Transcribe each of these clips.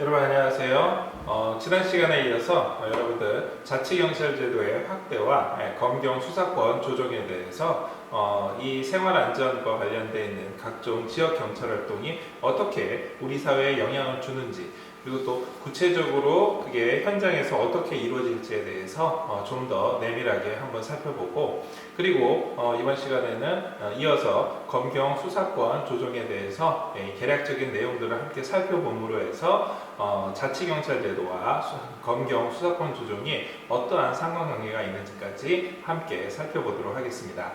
여러분 안녕하세요. 어, 지난 시간에 이어서 어, 여러분들 자치경찰제도의 확대와 예, 검경 수사권 조정에 대해서 어, 이 생활안전과 관련되어 있는 각종 지역 경찰 활동이 어떻게 우리 사회에 영향을 주는지 그리고 또 구체적으로 그게 현장에서 어떻게 이루어질지에 대해서 어, 좀 더 내밀하게 한번 살펴보고 그리고 어, 이번 시간에는 어, 이어서 검경 수사권 조정에 대해서 예, 개략적인 내용들을 함께 살펴봄으로 해서 어, 자치경찰제도와 수- 검경 수사권 조정이 어떠한 상관관계가 있는지까지 함께 살펴보도록 하겠습니다.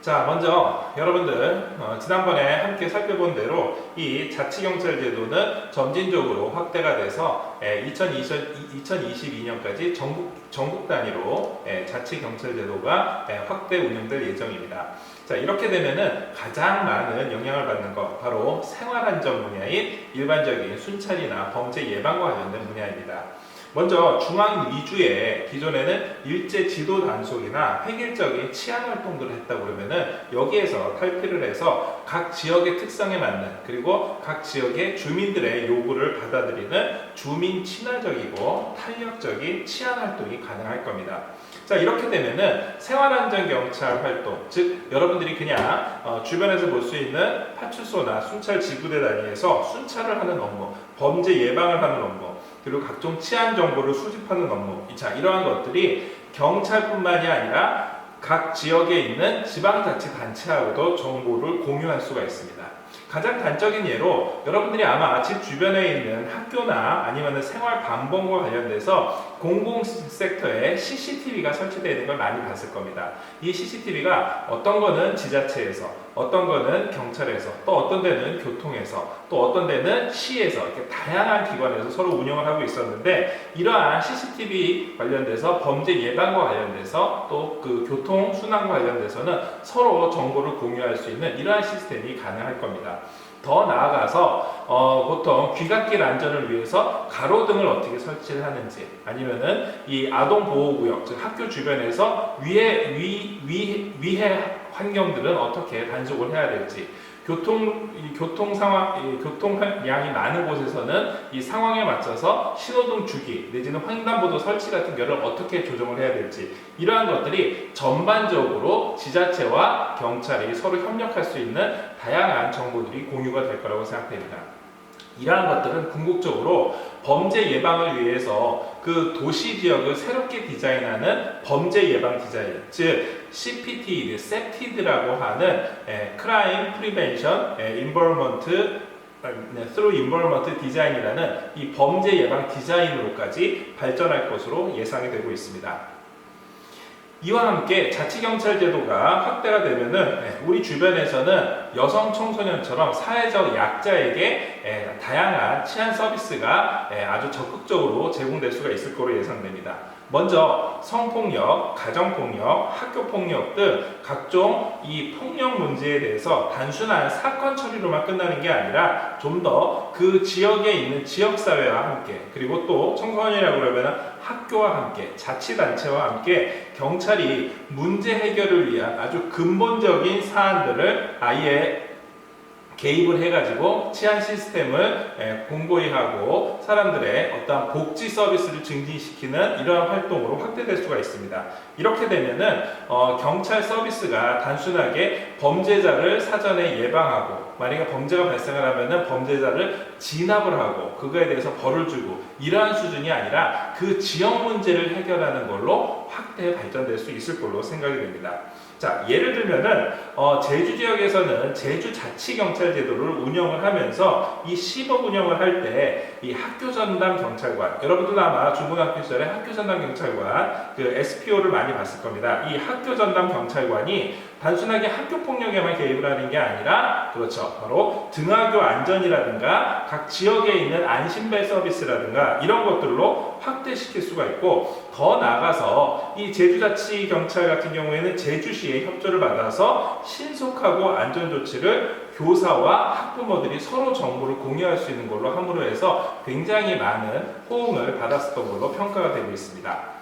자, 먼저 여러분들 어, 지난번에 함께 살펴본 대로 이 자치경찰제도는 점진적으로 확대가 돼서 예, 2020, 2022년까지 전국 전국 단위로 예, 자치경찰제도가 예, 확대 운영될 예정입니다. 자, 이렇게 되면은 가장 많은 영향을 받는 것 바로 생활안전 분야인 일반적인 순찰이나 범죄 예방과 관련된 분야입니다. 먼저 중앙 위주의 기존에는 일제 지도 단속이나 획일적인 치안 활동들을 했다 그러면은 여기에서 탈피를 해서 각 지역의 특성에 맞는 그리고 각 지역의 주민들의 요구를 받아들이는 주민 친화적이고 탄력적인 치안 활동이 가능할 겁니다. 자 이렇게 되면은 생활안전 경찰 활동, 즉 여러분들이 그냥 어, 주변에서 볼 수 있는 파출소나 순찰 지구대 단위에서 순찰을 하는 업무, 범죄 예방을 하는 업무, 그리고 각종 치안 정보를 수집하는 업무, 자 이러한 것들이 경찰뿐만이 아니라 각 지역에 있는 지방자치단체하고도 정보를 공유할 수가 있습니다. 가장 단적인 예로 여러분들이 아마 집 주변에 있는 학교나 아니면 생활 반복과 관련돼서 공공 섹터에 CCTV가 설치되어 있는 걸 많이 봤을 겁니다. 이 CCTV가 어떤 거는 지자체에서, 어떤 거는 경찰에서, 또 어떤 데는 교통에서, 또 어떤 데는 시에서 이렇게 다양한 기관에서 서로 운영을 하고 있었는데 이러한 CCTV 관련돼서 범죄 예방과 관련돼서 또 그 교통 순환과 관련돼서는 서로 정보를 공유할 수 있는 이러한 시스템이 가능할 겁니다. 더 나아가서 어, 보통 귀갓길 안전을 위해서 가로등을 어떻게 설치를 하는지 아니면은 이 아동 보호구역 즉 학교 주변에서 위해 위, 위, 위해 환경들은 어떻게 단속을 해야 될지 교통 이 교통 상황 이 교통량이 많은 곳에서는 이 상황에 맞춰서 신호등 주기 내지는 횡단보도 설치 같은 거를 어떻게 조정을 해야 될지 이러한 것들이 전반적으로 지자체와 경찰이 서로 협력할 수 있는 다양한 정보들이 공유가 될 거라고 생각됩니다. 이러한 것들은 궁극적으로 범죄 예방을 위해서 그 도시 지역을 새롭게 디자인하는 범죄 예방 디자인, 즉 CPT, SEPTD라고 하는 에, Prevention Involvement 네, Through Involvement Design이라는 이 범죄 예방 디자인으로까지 발전할 것으로 예상이 되고 있습니다. 이와 함께 자치경찰 제도가 확대가 되면은 예, 우리 주변에서는 여성 청소년처럼 사회적 약자에게 예, 다양한 치안 서비스가 예, 아주 적극적으로 제공될 수가 있을 거로 예상됩니다. 먼저 성폭력, 가정폭력, 학교폭력 등 각종 이 폭력 문제에 대해서 단순한 사건 처리로만 끝나는 게 아니라 좀 더 그 지역에 있는 지역사회와 함께 그리고 또 청소년이라고 그러면 학교와 함께 자치단체와 함께 경찰이 문제 해결을 위한 아주 근본적인 사안들을 아예 개입을 해가지고 치안 시스템을 예, 공고히 하고 사람들의 어떤 복지 서비스를 증진시키는 이러한 활동으로 확대될 수가 있습니다. 이렇게 되면은 어, 경찰 서비스가 단순하게 범죄자를 사전에 예방하고 만약에 범죄가 발생을 하면은 범죄자를 진압을 하고 그거에 대해서 벌을 주고 이러한 수준이 아니라 그 지역 문제를 해결하는 걸로 확대 발전될 수 있을 걸로 생각이 됩니다. 자, 예를 들면은 어, 제주 지역에서는 제주 자치 경찰 제도를 운영을 하면서 이 시범 운영을 할 때 이 학교 전담 경찰관 여러분들 아마 중고등학교 시절에 학교 전담 경찰관 그 SPO를 많이 봤을 겁니다. 이 학교 전담 경찰관이 단순하게 학교 폭력에만 개입을 하는 게 아니라 그렇죠 바로 등하교 안전이라든가 각 지역에 있는 안심벨 서비스라든가 이런 것들로 확대시킬 수가 있고 더 나아가서 이 제주자치 경찰 같은 경우에는 제주시의 협조를 받아서 신속하고 안전 조치를 교사와 학부모들이 서로 정보를 공유할 수 있는 걸로 함으로 해서 굉장히 많은 호응을 받았었던 걸로 평가가 되고 있습니다.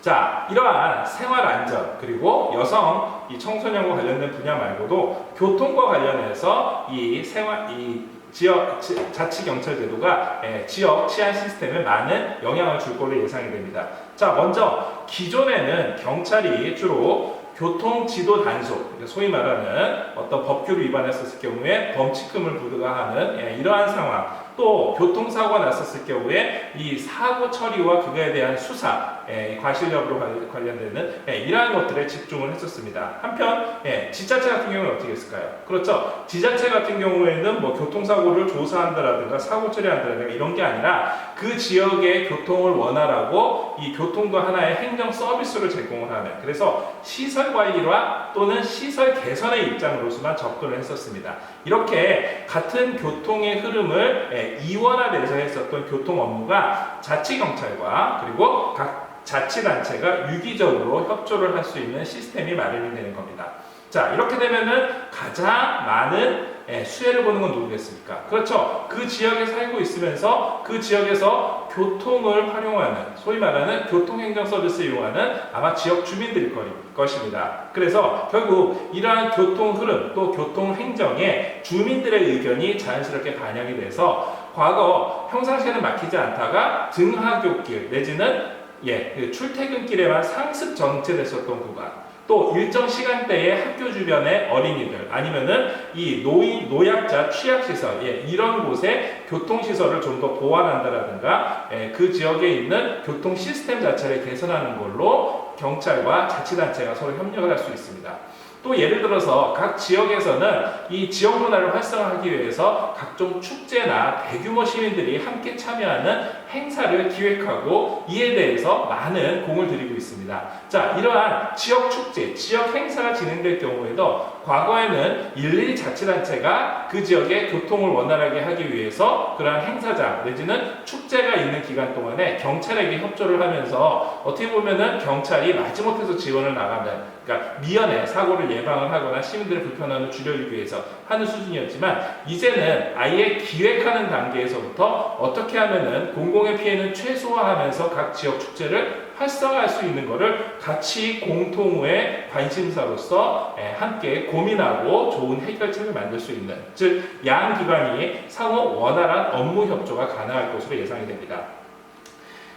자, 이러한 생활 안전 그리고 여성 이 청소년과 관련된 분야 말고도 교통과 관련해서 이 생활 이 지역 지- 자치 경찰 제도가 예, 지역 치안 시스템에 많은 영향을 줄 걸로 예상이 됩니다. 자, 먼저 기존에는 경찰이 주로 교통 지도 단속, 그러니까 소위 말하는 어떤 법규를 위반했었을 경우에 범칙금을 부과하는 예, 이러한 상황, 또 교통사고가 났었을 경우에 이 사고 처리와 그거에 대한 수사, 예, 과실 여부로 관- 관련되는 예, 이러한 것들에 집중을 했었습니다. 한편 예, 지자체 같은 경우는 어떻게 했을까요? 그렇죠. 지자체 같은 경우에는 뭐 교통사고를 조사한다라든가 사고 처리한다라든가 이런 게 아니라 그 지역의 교통을 원활하고 이 교통도 하나의 행정 서비스를 제공을 하는 그래서 시설 관리와 또는 시설 개선의 입장으로서만 접근을 했었습니다. 이렇게 같은 교통의 흐름을 예, 이원화돼서 했었던 교통 업무가 자치경찰과 그리고 각 자치단체가 유기적으로 협조를 할 수 있는 시스템이 마련이 되는 겁니다. 자, 이렇게 되면은 가장 많은 예, 수혜를 보는 건 누구겠습니까? 그렇죠. 그 지역에 살고 있으면서 그 지역에서 교통을 활용하는, 소위 말하는 교통행정 서비스를 이용하는 아마 지역 주민들일 거- 것입니다. 그래서 결국 이러한 교통 흐름 또 교통 행정에 주민들의 의견이 자연스럽게 반영이 돼서 과거 평상시에는 막히지 않다가 등하굣길 내지는 예, 그 출퇴근길에만 상습 정체됐었던 구간, 또 일정 시간대에 학교 주변의 어린이들 아니면은 이 노인 노약자 취약 시설 예, 이런 곳에 교통 시설을 좀 더 보완한다라든가 예, 그 지역에 있는 교통 시스템 자체를 개선하는 걸로 경찰과 자치단체가 서로 협력을 할 수 있습니다. 또 예를 들어서 각 지역에서는 이 지역 문화를 활성화하기 위해서 각종 축제나 대규모 시민들이 함께 참여하는 행사를 기획하고 이에 대해서 많은 공을 들이고 있습니다. 자, 이러한 지역 축제, 지역 행사가 진행될 경우에도 과거에는 일일이 자치단체가 그 지역의 교통을 원활하게 하기 위해서 그러한 행사장 내지는 축제가 있는 기간 동안에 경찰에게 협조를 하면서 어떻게 보면은 경찰이 마지못해서 지원을 나가는 그러니까 미연에 사고를 예방을 하거나 시민들의 불편함을 줄여주기 위해서 하는 수준이었지만 이제는 아예 기획하는 단계에서부터 어떻게 하면은 공공의 피해는 최소화하면서 각 지역 축제를 활성화할 수 있는 것을 같이 공통의 관심사로서 예, 함께 고민하고 좋은 해결책을 만들 수 있는 즉 양 기관이 상호 원활한 업무 협조가 가능할 것으로 예상이 됩니다.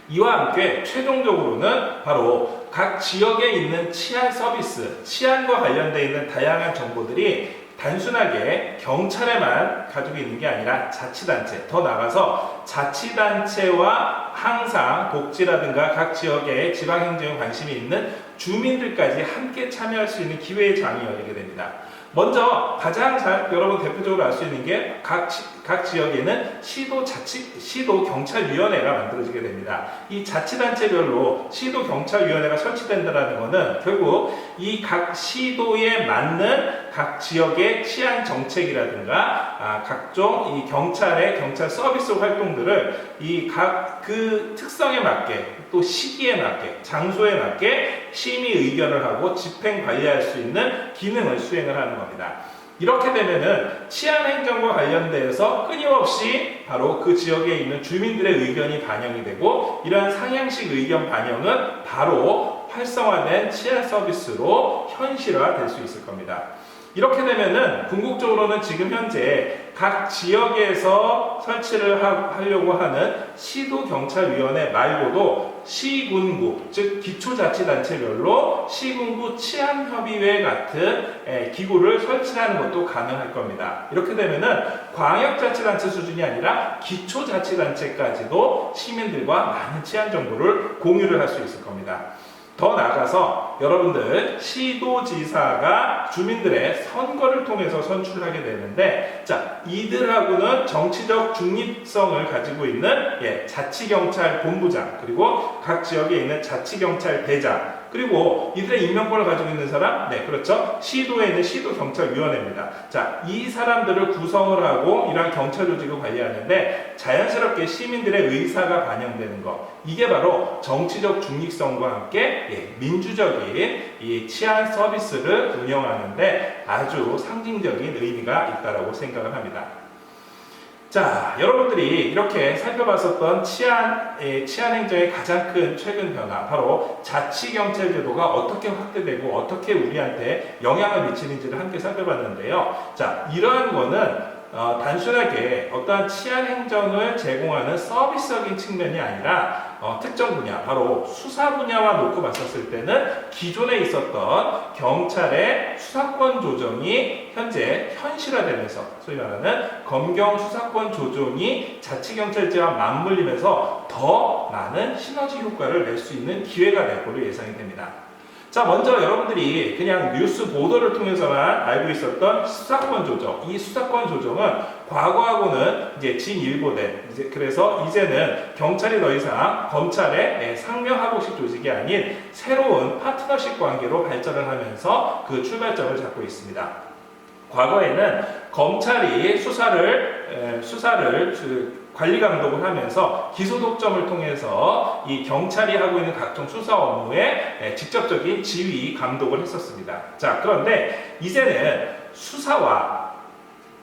이와 함께 최종적으로는 바로 각 지역에 있는 치안 서비스, 치안과 관련되어 있는 다양한 정보들이 단순하게 경찰에만 가지고 있는 게 아니라 자치단체, 더 나아가서 자치단체와 항상 복지라든가 각 지역의 지방행정에 관심이 있는 주민들까지 함께 참여할 수 있는 기회의 장이 열리게 됩니다. 먼저 가장 잘 여러분 대표적으로 알 수 있는 게 각각 지역에는 시도 자치 시도 경찰위원회가 만들어지게 됩니다. 이 자치단체별로 시도 경찰위원회가 설치된다라는 것은 결국 이 각 시도에 맞는 각 지역의 치안 정책이라든가 아, 각종 이 경찰의 경찰 서비스 활동들을 이 각 그 특성에 맞게 또 시기에 맞게 장소에 맞게 심의 의견을 하고 집행 관리할 수 있는 기능을 수행을 하는 겁니다. 이렇게 되면은 치안 행정과 관련돼서 끊임없이 바로 그 지역에 있는 주민들의 의견이 반영이 되고 이러한 상향식 의견 반영은 바로 활성화된 치안 서비스로 현실화될 수 있을 겁니다. 이렇게 되면은 궁극적으로는 지금 현재 각 지역에서 설치를 하, 하려고 하는 시도 경찰 위원회 말고도 시군구, 즉 기초자치단체별로 시군구 치안협의회 같은 에, 기구를 설치하는 것도 가능할 겁니다. 이렇게 되면은 광역자치단체 수준이 아니라 기초자치단체까지도 시민들과 많은 치안 정보를 공유를 할 수 있을 겁니다. 더 나아가서 여러분들 시도지사가 주민들의 선거를 통해서 선출하게 되는데 자 이들하고는 정치적 중립성을 가지고 있는 예, 자치경찰 본부장 그리고 각 지역에 있는 자치경찰 대장 그리고 이들의 임명권을 가지고 있는 사람? 네 그렇죠. 시도에 있는 시도 경찰위원회입니다. 자 이 사람들을 구성을 하고 이러한 경찰 조직을 관리하는데 자연스럽게 시민들의 의사가 반영되는 것 이게 바로 정치적 중립성과 함께 예, 민주적인 이 치안 서비스를 운영하는데 아주 상징적인 의미가 있다라고 생각을 합니다. 자, 여러분들이 이렇게 살펴봤었던 치안, 예, 치안 행정의 가장 큰 최근 변화, 바로 자치경찰 제도가 어떻게 확대되고 어떻게 우리한테 영향을 미치는지를 함께 살펴봤는데요. 자, 이러한 거는 어, 단순하게 어떠한 치안 행정을 제공하는 서비스적인 측면이 아니라 어, 특정 분야, 바로 수사 분야와 놓고 봤었을 때는 기존에 있었던 경찰의 수사권 조정이 현재 현실화되면서 소위 말하는 검경 수사권 조정이 자치경찰제와 맞물리면서 더 많은 시너지 효과를 낼 수 있는 기회가 될 걸로 예상이 됩니다. 자, 먼저 여러분들이 그냥 뉴스 보도를 통해서만 알고 있었던 수사권 조정. 이 수사권 조정은 과거하고는 이제 진일보된, 이제 그래서 이제는 경찰이 더 이상 검찰의 예, 상명하복식 조직이 아닌 새로운 파트너십 관계로 발전을 하면서 그 출발점을 잡고 있습니다. 과거에는 검찰이 수사를 에, 수사를 그 관리 감독을 하면서 기소 독점을 통해서 이 경찰이 하고 있는 각종 수사 업무에 에, 직접적인 지휘 감독을 했었습니다. 자 그런데 이제는 수사와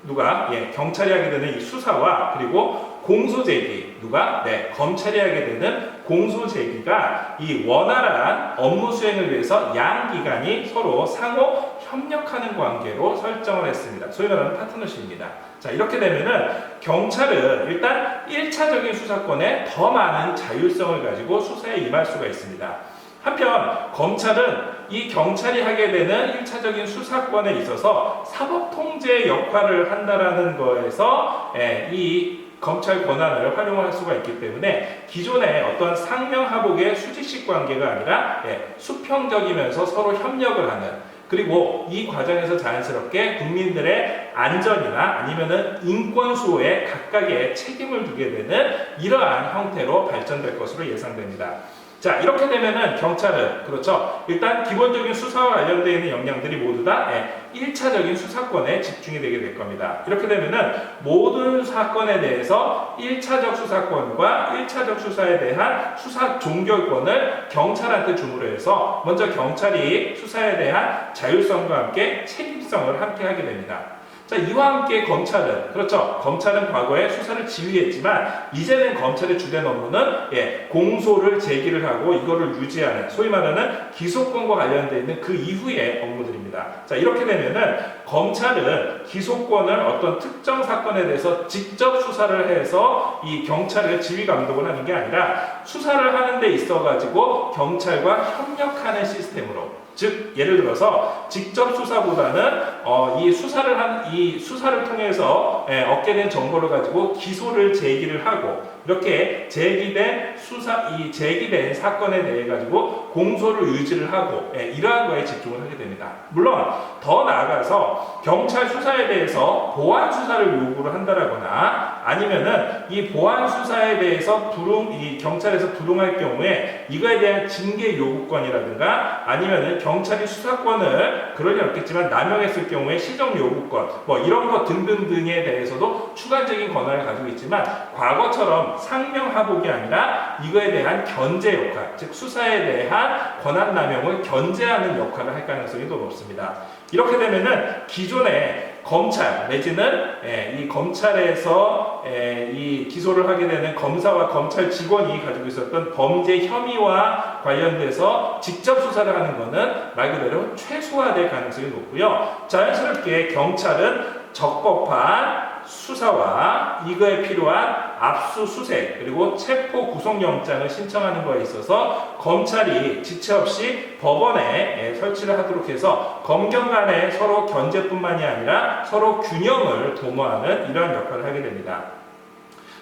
누가 예, 경찰이 하게 되는 이 수사와 그리고 공소 제기 누가 네 검찰이 하게 되는 공소 제기가 이 원활한 업무 수행을 위해서 양 기관이 서로 상호 협력하는 관계로 설정을 했습니다. 소위 말하는 파트너십입니다. 자 이렇게 되면은 경찰은 일단 1차적인 수사권에 더 많은 자율성을 가지고 수사에 임할 수가 있습니다. 한편 검찰은 이 경찰이 하게 되는 1차적인 수사권에 있어서 사법 통제 역할을 한다라는 거에서 예, 이 검찰 권한을 활용할 수가 있기 때문에 기존의 어떤 상명하복의 수직식 관계가 아니라 예, 수평적이면서 서로 협력을 하는 그리고 이 과정에서 자연스럽게 국민들의 안전이나 아니면은 인권 수호에 각각의 책임을 두게 되는 이러한 형태로 발전될 것으로 예상됩니다. 자 이렇게 되면은 경찰은 그렇죠? 일단 기본적인 수사와 관련되어 있는 역량들이 모두 다 예, 1차적인 수사권에 집중이 되게 될 겁니다. 이렇게 되면은 모든 사건에 대해서 1차적 수사권과 1차적 수사에 대한 수사 종결권을 경찰한테 주므로 해서 먼저 경찰이 수사에 대한 자율성과 함께 책임성을 함께 하게 됩니다 자, 이와 함께 검찰은, 그렇죠. 검찰은 과거에 수사를 지휘했지만, 이제는 검찰의 주된 업무는, 예, 공소를 제기를 하고 이거를 유지하는, 소위 말하는 기소권과 관련되어 있는 그 이후의 업무들입니다. 자, 이렇게 되면은, 검찰은 기소권을 어떤 특정 사건에 대해서 직접 수사를 해서 이 경찰을 지휘 감독을 하는 게 아니라, 수사를 하는 데 있어가지고 경찰과 협력하는 시스템으로, 즉 예를 들어서 직접 수사보다는 어, 이 수사를 한 이 수사를 통해서 예, 얻게 된 정보를 가지고 기소를 제기를 하고 이렇게 제기된 수사 이 제기된 사건에 대해 가지고 공소를 유지를 하고 예, 이러한 거에 집중을 하게 됩니다. 물론 더 나아가서 경찰 수사에 대해서 보안 수사를 요구를 한다라거나 아니면은 이 보안 수사에 대해서 불응 이 경찰에서 불응할 경우에 이거에 대한 징계 요구권이라든가 아니면은 경찰이 수사권을 리 없겠지만 남용했을 경우에 시정 요구권 뭐 이런 것 등등등에 대해서도 추가적인 권한을 가지고 있지만 과거처럼 상명하복이 아니라 이거에 대한 견제 역할 즉 수사에 대한 권한 남용을 견제하는 역할을 할 가능성이 더 높습니다. 이렇게 되면은 기존의 검찰 내지는 예, 이 검찰에서 예, 이 기소를 하게 되는 검사와 검찰 직원이 가지고 있었던 범죄 혐의와 관련돼서 직접 수사를 하는 것은 말 그대로 최소화될 가능성이 높고요. 자연스럽게 경찰은 적법한 수사와 이거에 필요한 압수수색 그리고 체포 구속영장을 신청하는 거에 있어서 검찰이 지체 없이 법원에 예, 설치를 하도록 해서 검경 간에 서로 견제뿐만이 아니라 서로 균형을 도모하는 이러한 역할을 하게 됩니다.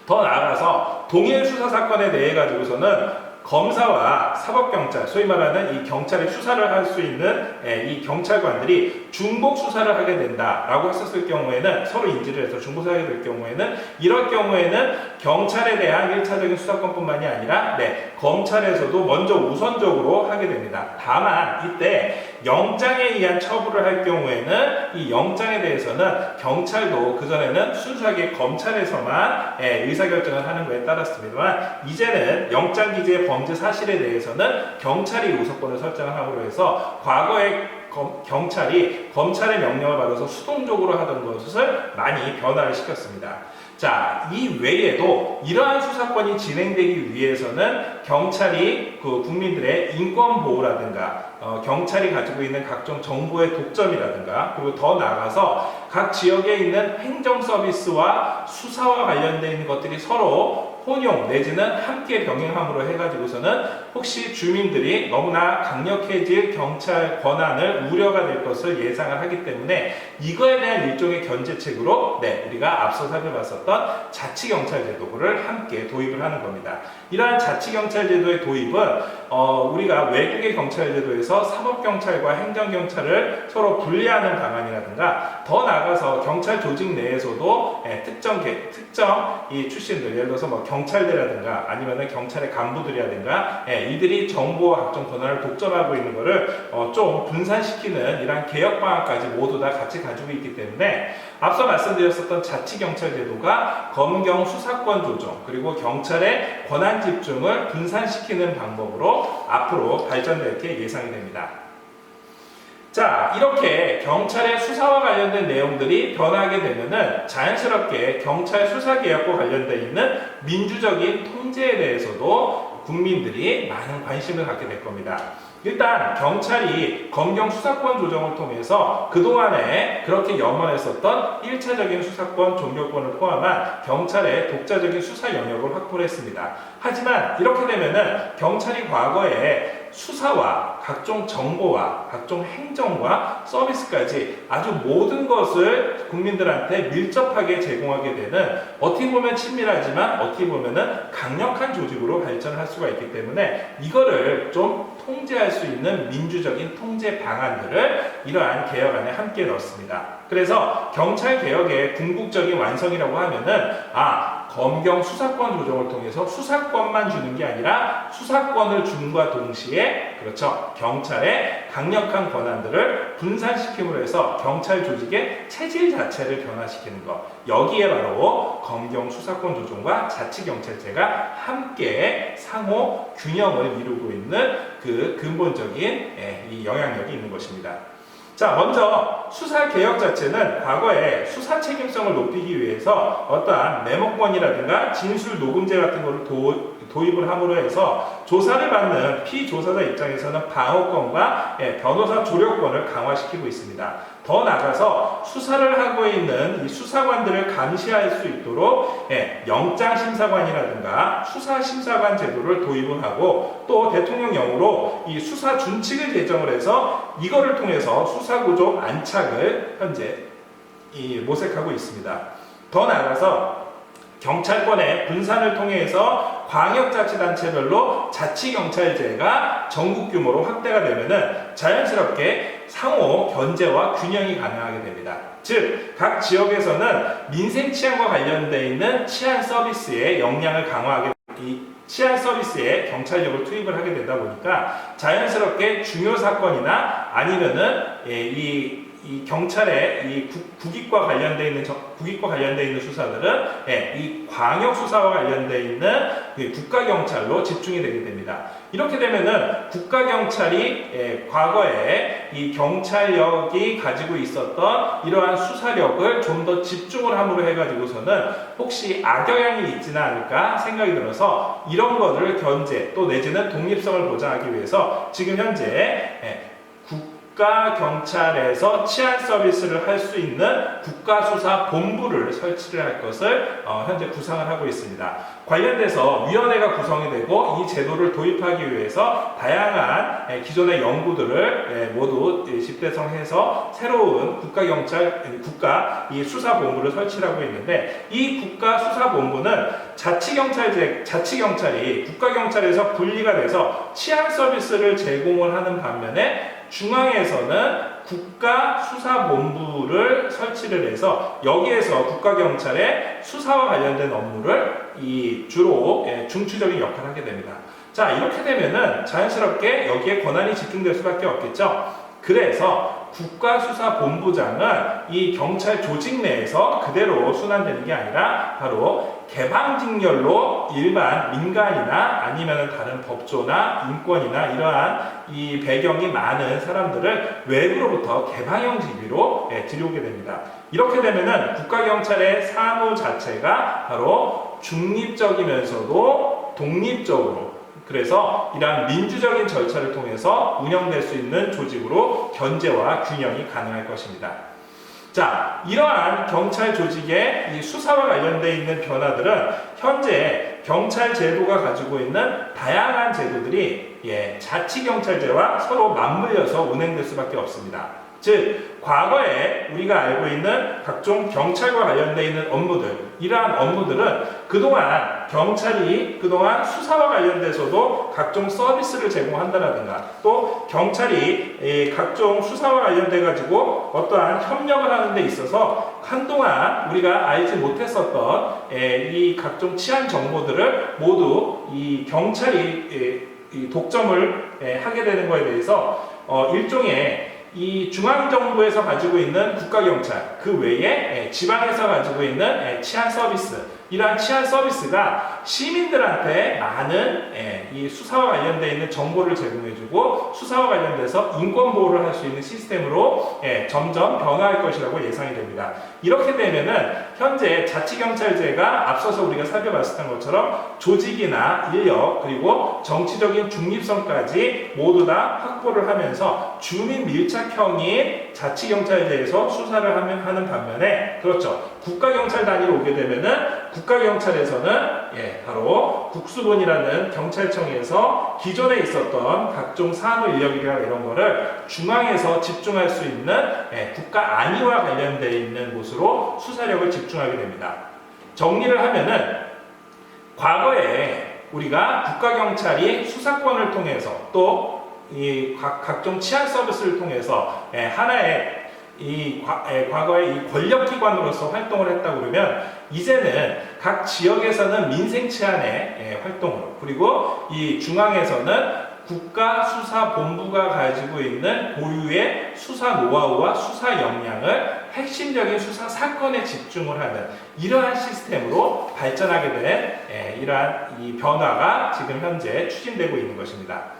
더 나아가서 동일 수사 사건에 대해 가지고서는 검사와 사법경찰, 소위 말하는 이 경찰의 수사를 할 수 있는 예, 이 경찰관들이 중복 수사를 하게 된다라고 했었을 경우에는 서로 인지를 해서 중복 수사하게 될 경우에는 이럴 경우에는 경찰에 대한 1차적인 수사권뿐만이 아니라 네, 검찰에서도 먼저 우선적으로 하게 됩니다. 다만 이때 영장에 의한 처분을 할 경우에는 이 영장에 대해서는 경찰도 그전에는 순수하게 검찰에서만 예, 의사결정을 하는 거에 따랐습니다만 이제는 영장 기재의 범죄 사실에 대해서는 경찰이 우선권을 설정을 함으로 해서 과거에 검- 경찰이 검찰의 명령을 받아서 수동적으로 하던 것을 많이 변화를 시켰습니다. 자, 이 외에도 이러한 수사권이 진행되기 위해서는 경찰이 그 국민들의 인권 보호라든가 어, 경찰이 가지고 있는 각종 정보의 독점이라든가 그리고 더 나아가서 각 지역에 있는 행정 서비스와 수사와 있는 것들이 서로 혼용 내지는 함께 병행함으로 해가지고서는 혹시 주민들이 너무나 강력해질 경찰 권한을 우려가 될 것을 예상을 하기 때문에 이거에 대한 일종의 견제책으로 네 우리가 앞서 살펴봤었던 자치경찰 제도를 함께 도입을 하는 겁니다. 이러한 자치경찰 제도의 도입은 어, 우리가 외국의 경찰 제도에서 사법경찰과 행정경찰을 서로 분리하는 방안이라든가 더 나아가서 경찰 조직 내에서도 예, 특정 개- 특정 이 출신들 예를 들어서 뭐 경 찰대라든가 아니면은 경찰의 간부들이라든가 예, 이들이 정보와 각종 권한을 독점하고 있는 것을 어, 좀 분산시키는 이러한 개혁 방안까지 모두 다 같이 가지고 있기 때문에 앞서 말씀드렸었던 자치경찰 제도가 검경 수사권 조정 그리고 경찰의 권한 집중을 분산시키는 방법으로 앞으로 발전될 게 예상이 됩니다. 자, 이렇게 경찰의 수사와 관련된 내용들이 변하게 되면은 자연스럽게 경찰 수사 개혁과 관련되어 있는 민주적인 통제에 대해서도 국민들이 많은 관심을 갖게 될 겁니다. 일단 경찰이 검경 수사권 조정을 통해서 그동안에 그렇게 염원했었던 1차적인 수사권 종결권을 포함한 경찰의 독자적인 수사 영역을 확보를 했습니다. 하지만 이렇게 되면은 경찰이 과거에 수사와 각종 정보와 각종 행정과 서비스까지 아주 모든 것을 국민들한테 밀접하게 제공하게 되는 어떻게 보면 친밀하지만 어떻게 보면은 강력한 조직으로 발전할 수가 있기 때문에 이거를 좀 통제할 수 있는 민주적인 통제 방안들을 이러한 개혁안에 함께 넣었습니다. 그래서 경찰 개혁의 궁극적인 완성이라고 하면은 아 검경 수사권 조정을 통해서 수사권만 주는 게 아니라 수사권을 줌과 동시에 그렇죠 경찰의 강력한 권한들을 분산시킴으로 해서 경찰 조직의 체질 자체를 변화시키는 것 여기에 바로 검경 수사권 조정과 자치경찰제가 함께 상호 균형을 이루고 있는 그 근본적인 예, 이 영향력이 있는 것입니다. 자, 먼저 수사 개혁 자체는 과거에 수사 책임성을 높이기 위해서 어떠한 메모권이라든가 진술 녹음제 같은 것을 도, 도입을 함으로 해서 조사를 받는 피조사자 입장에서는 방어권과 예, 변호사 조력권을 강화시키고 있습니다. 더 나아가서 수사를 하고 있는 이 수사관들을 감시할 수 있도록 예, 영장심사관이라든가 수사심사관 제도를 도입을 하고 또 대통령령으로 이 수사 준칙을 제정을 해서 이거를 통해서 수사구조 안착을 현재 이 모색하고 있습니다. 더 나아가서 경찰권의 분산을 통해서 광역자치단체별로 자치경찰제가 전국 규모로 확대가 되면은 자연스럽게 상호 견제와 균형이 가능하게 됩니다. 즉, 각 지역에서는 민생 치안과 관련되어 있는 치안 서비스의 역량을 강화하게 이 치안 서비스에 경찰력을 투입을 하게 되다 보니까 자연스럽게 중요 사건이나 아니면은 예, 이, 이 경찰의 이 국, 국익과 관련돼 있는 저- 국익과 관련돼 있는 수사들은 예, 이 광역 수사와 관련돼 있는 그 국가 경찰로 집중이 되게 됩니다. 이렇게 되면은 국가 경찰이 예, 과거에 이 경찰력이 가지고 있었던 이러한 수사력을 좀 더 집중을 함으로 해가지고서는 혹시 악영향이 있지는 않을까 생각이 들어서 이런 것을 견제 또 내지는 독립성을 보장하기 위해서 지금 현재 예, 국가 경찰에서 치안 서비스를 할 수 있는 국가수사본부를 설치를 할 것을 어, 현재 구상을 하고 있습니다. 관련돼서 위원회가 구성이 되고 이 제도를 도입하기 위해서 다양한 예, 기존의 연구들을 예, 모두 예, 집대성해서 새로운 국가경찰 국가 이 수사본부를 설치하고 있는데 이 국가수사본부는 자치경찰제 자치경찰이 국가경찰에서 분리가 돼서 치안 서비스를 제공을 하는 반면에 중앙에서는 국가수사본부를 설치를 해서 여기에서 국가경찰의 수사와 관련된 업무를 이 주로 예, 중추적인 역할을 하게 됩니다. 자 이렇게 되면은 자연스럽게 여기에 권한이 집중될 수밖에 없겠죠. 그래서 국가수사본부장은 이 경찰 조직 내에서 그대로 순환되는 게 아니라 바로 개방직렬로 일반 민간이나 아니면 다른 법조나 인권이나 이러한 이 배경이 많은 사람들을 외부로부터 개방형 직위로 예, 들여오게 됩니다. 이렇게 되면은 국가경찰의 사무 자체가 바로 중립적이면서도 독립적으로 그래서 이러한 민주적인 절차를 통해서 운영될 수 있는 조직으로 견제와 균형이 가능할 것입니다. 자, 이러한 경찰 조직의 이 수사와 관련되어 있는 변화들은 현재 경찰 제도가 가지고 있는 다양한 제도들이 예, 자치경찰제와 서로 맞물려서 운행될 수밖에 없습니다. 즉, 과거에 우리가 알고 있는 각종 경찰과 관련되어 있는 업무들, 이러한 업무들은 그동안 경찰이 그동안 수사와 관련돼서도 각종 서비스를 제공한다라든가 또 경찰이 이 각종 수사와 관련돼 가지고 어떠한 협력을 하는 데 있어서 한동안 우리가 알지 못했었던 에, 이 각종 치안 정보들을 모두 이 경찰이 에, 이 독점을 에, 하게 되는 것에 대해서 어, 일종의 이 중앙정부에서 가지고 있는 국가경찰 그 외에 에, 지방에서 가지고 있는 에, 치안 서비스 이러한 치안 서비스가 시민들한테 많은 예, 이 수사와 관련되어 있는 정보를 제공해주고 수사와 관련돼서 인권 보호를 할 수 있는 시스템으로 예, 점점 변화할 것이라고 예상이 됩니다. 이렇게 되면은 현재 자치경찰제가 앞서서 우리가 살펴봤었던 것처럼 조직이나 인력 그리고 정치적인 중립성까지 모두 다 확보를 하면서 주민 밀착형인 자치경찰제에서 수사를 하는 반면에 그렇죠 국가경찰 단위로 오게 되면은 국가경찰에서는 예, 바로 국수본이라는 경찰청에서 기존에 있었던 각종 산업 인력이나 이런 거를 중앙에서 집중할 수 있는 예, 국가 안위와 관련되어 있는 곳으로 수사력을 집중하게 됩니다. 정리를 하면은 과거에 우리가 국가경찰이 수사권을 통해서 또 이 각종 치안 서비스를 통해서 예, 하나의 이 과거에 이 권력기관으로서 활동을 했다 그러면 이제는 각 지역에서는 민생 치안의 에, 활동으로 그리고 이 중앙에서는 국가수사본부가 가지고 있는 고유의 수사 노하우와 수사 역량을 핵심적인 수사 사건에 집중을 하는 이러한 시스템으로 발전하게 된 에, 이러한 이 변화가 지금 현재 추진되고 있는 것입니다.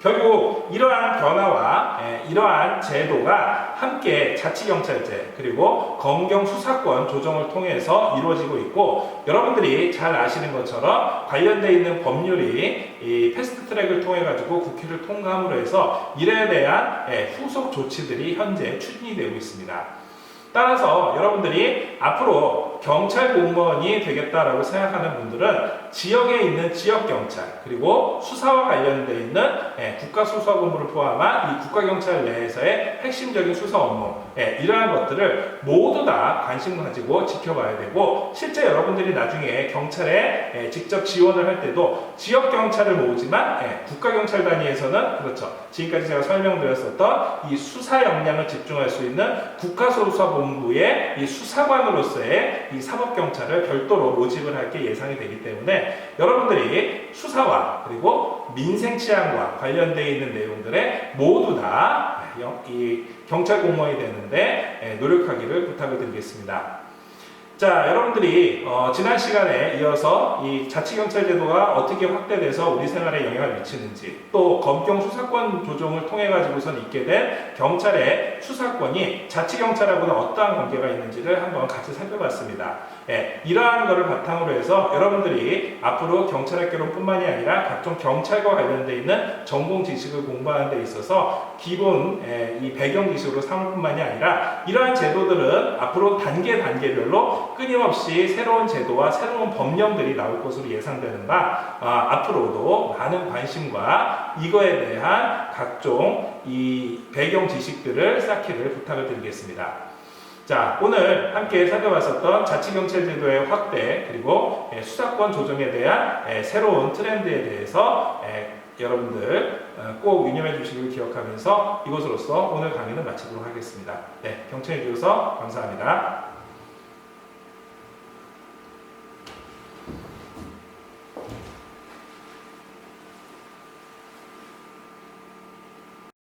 결국 이러한 변화와 예, 이러한 제도가 함께 자치경찰제 그리고 검경 수사권 조정을 통해서 이루어지고 있고 여러분들이 잘 아시는 것처럼 관련되어 있는 법률이 이 패스트트랙을 통해 가지고 국회를 통과함으로 해서 이에 대한 예, 후속 조치들이 현재 추진이 되고 있습니다. 따라서 여러분들이 앞으로 경찰 공무원이 되겠다라고 생각하는 분들은 지역에 있는 지역 경찰 그리고 수사와 관련되어 있는 예, 국가 수사본부를 포함한 이 국가 경찰 내에서의 핵심적인 수사 업무 예, 이러한 것들을 모두 다 관심 가지고 지켜봐야 되고 실제 여러분들이 나중에 경찰에 예, 직접 지원을 할 때도 지역 경찰을 모으지만 예, 국가 경찰 단위에서는 그렇죠. 지금까지 제가 설명드렸었던 이 수사 역량을 집중할 수 있는 국가수사본부의 이 수사관으로서의 이 사법경찰을 별도로 모집을 할 게 예상이 되기 때문에 여러분들이 수사와 그리고 민생 치안과 관련되어 있는 내용들에 모두 다 이 경찰 공무원이 되는데 예, 노력하기를 부탁을 드리겠습니다. 자, 여러분들이 어, 지난 시간에 이어서 이 자치경찰 제도가 어떻게 확대돼서 우리 생활에 영향을 미치는지 또 검경 수사권 조정을 통해 가지고선 있게 된 경찰의 수사권이 자치경찰하고는 어떠한 관계가 있는지를 한번 같이 살펴봤습니다. 예, 이러한 것을 바탕으로 해서 여러분들이 앞으로 경찰학교론뿐만이 아니라 각종 경찰과 관련되어 있는 전공 지식을 공부하는 데 있어서 기본 예, 이 배경 지식으로 삼을 뿐만이 아니라 이러한 제도들은 앞으로 단계 단계별로 끊임없이 새로운 제도와 새로운 법령들이 나올 것으로 예상되는가 아, 앞으로도 많은 관심과 이거에 대한 각종 이 배경 지식들을 쌓기를 부탁을 드리겠습니다. 자, 오늘 함께 살펴봤었던 자치경찰제도의 확대 그리고 예, 수사권 조정에 대한 예, 새로운 트렌드에 대해서 예, 여러분들 어, 꼭 유념해 주시길 기억하면서 이것으로서 오늘 강의는 마치도록 하겠습니다. 네, 경청해 주셔서 감사합니다.